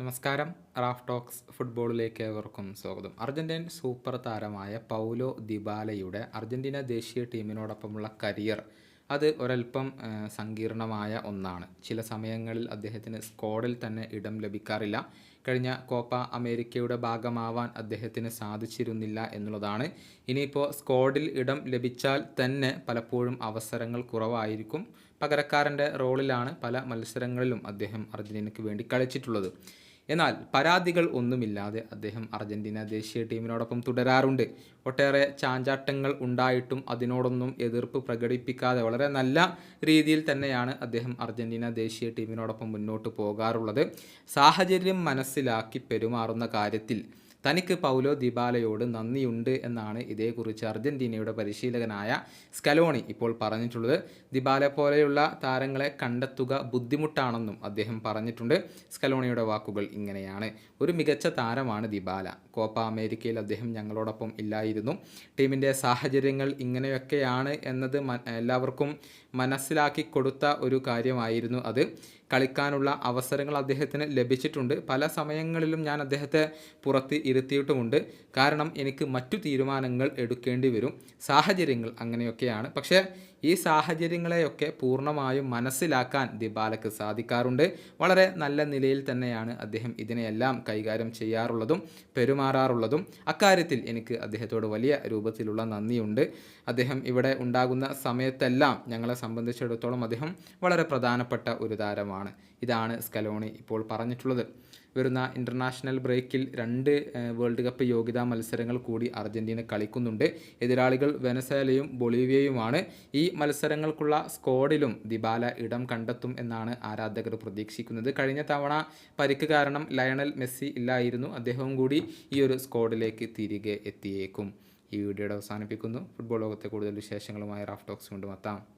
നമസ്കാരം. Raf talks ഫുട്ബോളിലേക്ക് ഏവർക്കും സ്വാഗതം. അർജന്റീൻ സൂപ്പർ താരമായ പൗലോ ദിബാലയുടെ അർജന്റീന ദേശീയ ടീമിനോടൊപ്പമുള്ള കരിയർ അത് ഒരൽപ്പം സങ്കീർണമായ ഒന്നാണ്. ചില സമയങ്ങളിൽ അദ്ദേഹത്തിന് സ്ക്വാഡിൽ തന്നെ ഇടം ലഭിക്കാറില്ല. കഴിഞ്ഞ കോപ്പ അമേരിക്കയുടെ ഭാഗമാവാൻ അദ്ദേഹത്തിന് സാധിച്ചിരുന്നില്ല എന്നുള്ളതാണ്. ഇനിയിപ്പോൾ സ്ക്വാഡിൽ ഇടം ലഭിച്ചാൽ തന്നെ പലപ്പോഴും അവസരങ്ങൾ കുറവായിരിക്കും. പകരക്കാരന്റെ റോളിലാണ് പല മത്സരങ്ങളിലും അദ്ദേഹം അർജന്റീനയ്ക്ക് വേണ്ടി കളിച്ചിട്ടുള്ളത്. എന്നാൽ പരാതികൾ ഒന്നുമില്ലാതെ അദ്ദേഹം അർജന്റീന ദേശീയ ടീമിനോടൊപ്പം തുടരാറുണ്ട്. ഒട്ടേറെ ചാഞ്ചാട്ടങ്ങൾ ഉണ്ടായിട്ടും അതിനോടൊന്നും എതിർപ്പ് പ്രകടിപ്പിക്കാതെ വളരെ നല്ല രീതിയിൽ തന്നെയാണ് അദ്ദേഹം അർജന്റീന ദേശീയ ടീമിനോടൊപ്പം മുന്നോട്ട് പോകാറുള്ളത്. സാഹചര്യം മനസ്സിലാക്കി പെരുമാറുന്ന കാര്യത്തിൽ തനിക്ക് പൗലോ ദിബാലയോട് നന്ദിയുണ്ട് എന്നാണ് ഇതേക്കുറിച്ച് അർജന്റീനയുടെ പരിശീലകനായ സ്കലോണി ഇപ്പോൾ പറഞ്ഞിട്ടുള്ളത്. ദിബാല പോലെയുള്ള താരങ്ങളെ കണ്ടെത്തുക ബുദ്ധിമുട്ടാണെന്നും അദ്ദേഹം പറഞ്ഞിട്ടുണ്ട്. സ്കലോണിയുടെ വാക്കുകൾ ഇങ്ങനെയാണ്. ഒരു മികച്ച താരമാണ് ദിബാല. കോപ്പ അമേരിക്കയിൽ അദ്ദേഹം ഞങ്ങളോടൊപ്പം ഇല്ലായിരുന്നു. ടീമിന്റെ സാഹചര്യങ്ങൾ ഇങ്ങനെയൊക്കെയാണ് എന്നത് എല്ലാവർക്കും മനസ്സിലാക്കി കൊടുത്ത ഒരു കാര്യമായിരുന്നു അത്. കളിക്കാനുള്ള അവസരങ്ങൾ അദ്ദേഹത്തിന് ലഭിച്ചിട്ടുണ്ട്. പല സമയങ്ങളിലും ഞാൻ അദ്ദേഹത്തെ പുറത്ത് ഇരുത്തിയിട്ടുമുണ്ട്. കാരണം എനിക്ക് മറ്റു തീരുമാനങ്ങൾ എടുക്കേണ്ടി വരും. സാഹചര്യങ്ങൾ അങ്ങനെയൊക്കെയാണ്. പക്ഷേ ഈ സാഹചര്യങ്ങളെയൊക്കെ പൂർണമായും മനസ്സിലാക്കാൻ ദിബാലക്ക് സാധിക്കാറുണ്ട്. വളരെ നല്ല നിലയിൽ തന്നെയാണ് അദ്ദേഹം ഇതിനെയെല്ലാം കൈകാര്യം ചെയ്യാറുള്ളതും പെരുമാറാറുള്ളതും. അക്കാര്യത്തിൽ എനിക്ക് അദ്ദേഹത്തോട് വലിയ രൂപത്തിലുള്ള നന്ദിയുണ്ട്. അദ്ദേഹം ഇവിടെ ഉണ്ടാകുന്ന സമയത്തെല്ലാം ഞങ്ങളെ സംബന്ധിച്ചിടത്തോളം അദ്ദേഹം വളരെ പ്രധാനപ്പെട്ട ഒരു താരമാണ്. ഇതാണ് സ്കലോണി ഇപ്പോൾ പറഞ്ഞിട്ടുള്ളത്. വരുന്ന ഇന്റർനാഷണൽ ബ്രേക്കിൽ രണ്ട് വേൾഡ് കപ്പ് യോഗ്യതാ മത്സരങ്ങൾ കൂടി അർജന്റീന കളിക്കുന്നുണ്ട്. എതിരാളികൾ വെനസേലയും ബൊളീവിയയുമാണ്. ഈ മത്സരങ്ങൾക്കുള്ള സ്ക്വാഡിലും ദിബാല ഇടം കണ്ടെത്തും എന്നാണ് ആരാധകർ പ്രതീക്ഷിക്കുന്നത്. കഴിഞ്ഞ തവണ പരിക്ക് കാരണം ലയണൽ മെസ്സി ഇല്ലായിരുന്നു. അദ്ദേഹവും കൂടി ഈ ഒരു സ്ക്വാഡിലേക്ക് തിരികെ എത്തിയേക്കും. ഈ വീഡിയോയുടെ അവസാനിപ്പിക്കുന്നു. ഫുട്ബോൾ ലോകത്തെ കൂടുതൽ വിശേഷങ്ങളുമായി റാഫ് ടോക്സ് കൊണ്ടുമെത്താം